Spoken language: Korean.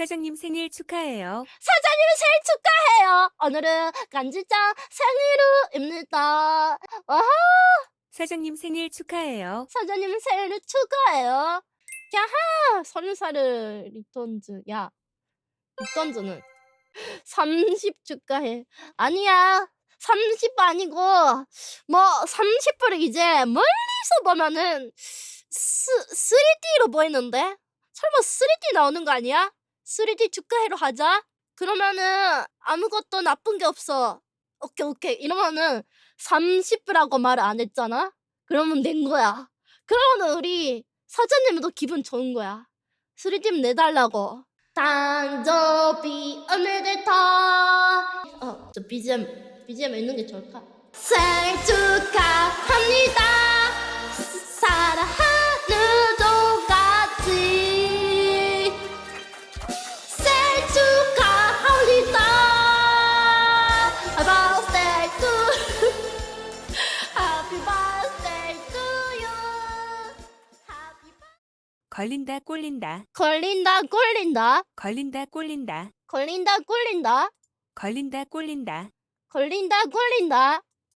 사장님 생일 축하해요. 사장님 생일 축하해요. 오늘은 간지장 생일입니다. 와, 사장님 생일 축하해요. 사장님 생일 축하해요. 야하, 서른 살을 리턴즈. 야, 리턴즈는 30 축하해. 아니야. 30 아니고 뭐 30불을 이제 멀리서 보면은 스, 3D로 보이는데 설마 3D 나오는 거 아니야? 3D 축하해로 하자. 그러면은 아무것도 나쁜 게 없어. 오케이 오케이 이러면은 30불라고 말을 안 했잖아. 그러면 낸 거야. 그러면 우리 사장님도 기분 좋은 거야. 3D 내달라고. 단조비 오늘부터 어, 저 BGM BGM 있는 게 좋을까? 생일 축하합니다. 걸린다 꼴린다. 걸린다 꼴린다 걸린다 꼴린다. 걸린다 꼴린다 걸린다 꼴린다. 걸린다 꼴린다